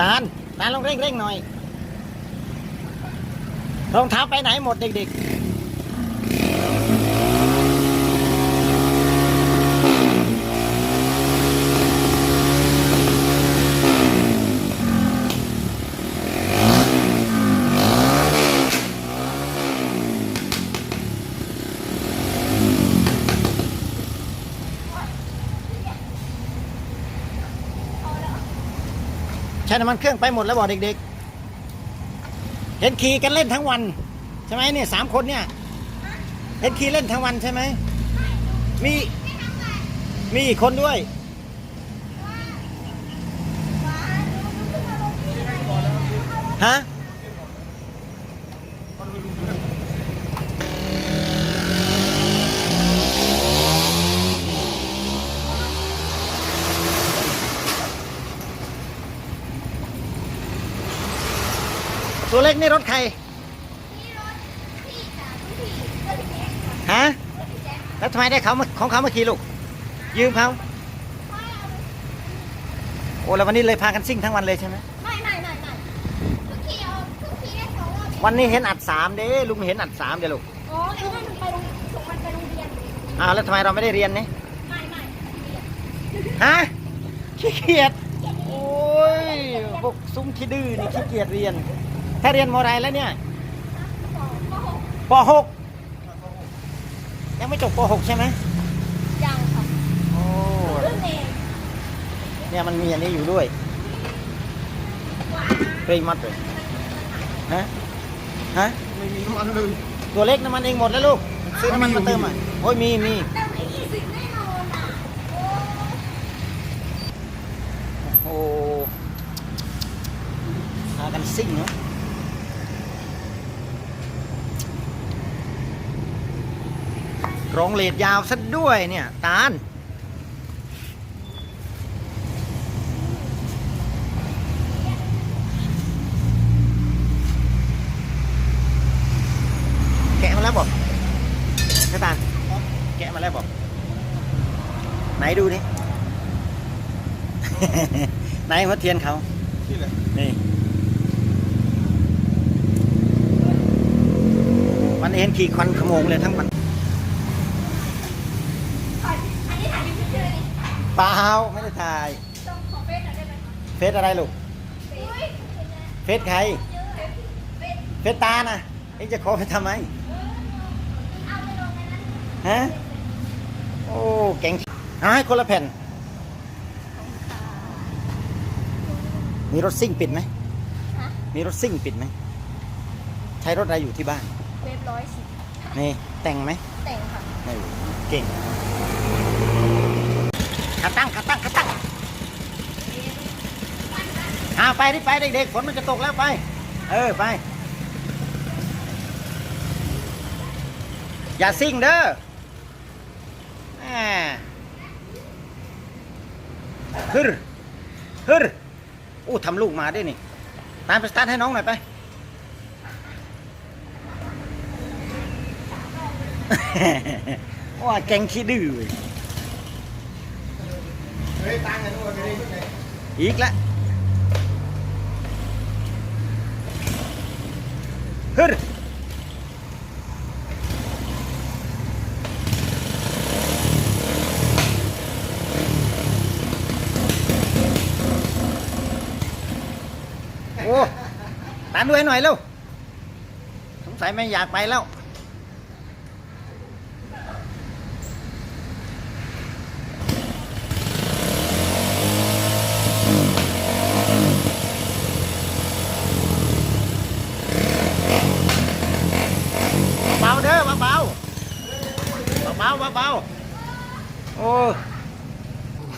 ตาลตาลลองเร่งเร่งหน่อยรองเท้าไปไหนหมดเด็กๆ ช้น้ำมันเครื่องไปหมดแล้วบอกเด็กๆ เห็นขี่กันเล่นทั้งวัน ใช่ไหมเนี่ยสามคนเนี่ย เห็นขี่เล่นทั้งวันใช่ไหม มี มีอีกคนด้วย ฮะ ตัวเล็กนี่รถใครฮะแล้วทำไมได้เขามาของเขาเมื่อกี้ลูก ยืมเขาโอ้แล้ววันนี้เลยพากันซิ่งทั้งวันเลยใช่ไหมไม่ไม่ไม่ไม่ทุกทีเอาทุกทีได้สองรอบวันนี้เห็นอัดสามเด้ลุงเห็นอัดสามเด้ลูกอ๋อคือว่ามันไปโรงส่งมันไปโรงเรียนอ้าวแล้วทำไมเราไม่ได้เรียนนี่ไม่ไม่ฮะขี้เกียจโอ้ยพวกซุ้มขี้ดื้อนี่ขี้เกียจเรียน ถ้าเรียนมอะไรแล้วเนี่ยสองก็หกปหกยังไม่จบปหกใช่ไหมยังค่ะโอ้เรื่องเองเนี่ยมันมีอันนี้อยู่ด้วยเปรย์มัดเลยฮะฮะไม่มีน้ำมันเลยตัวเล็กน้ำมันเองหมดแล้วลูกซื้อน้ำมันมาเติมอะโอ้ยมีมีแต่ไม่ยี่สิบแน่นอนอะโอ้โอ้พากันซิ่งเนาะ กรองเลดยาวซะด้วยเนี่ยตาลแกะมาแล้วบอกใช่ตาลแกะมาแล้วบอกไหนดูดิ ไหนหัวเทียนเขาที่ไหนนี่มันเห็นขี่ควันขโมงเลยทั้งวัน ถ่ายอันนี้ถ่ายยูทูบเลยนี่ เปล่าไม่ได้ถ่ายตรงของเฟซหน่อยได้ไหมคะเฟซอะไรลูกเฟซเฟซใครเฟซเฟซตานะเอ็งจะขอไปทำไมเอาไปลงในนั้นฮะโอ้เก่งเอาให้คนละแผ่นมีรถซิ่งปิดไหมฮะมีรถซิ่งปิดไหมใช้รถอะไรอยู่ที่บ้านเว็บร้อยสิบนี่แต่งไหมแต่งค่ะไม่รู้เก่ง ขาตั้งขาตั้งขาตั้งเอาไปที่ไปเด็กๆฝนมันจะตกแล้วไป เออไป อย่าซิ่งเด้อฮึรฮึรอู้ทำลูกมาได้นี่ ตามไปสตาร์ทให้น้องหน่อยไป ว่าแกงขี้ดื้อ อีกแล้วฮึรโอ้ตามด้วยหน่อยเร็วสงสัยไม่อยากไปแล้ว เบาๆเด้อเบา ๆเบาเบาโอ้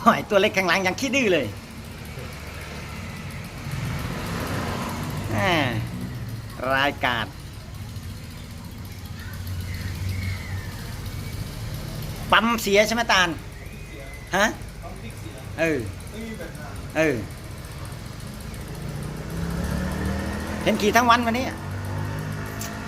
หอยตัวเล็กข้างหลังยังขี้ดื้อเลยรายการปั๊มเสียใช่ไหมตาลฮะเออเออเห็นขี่ทั้งวันวันนี้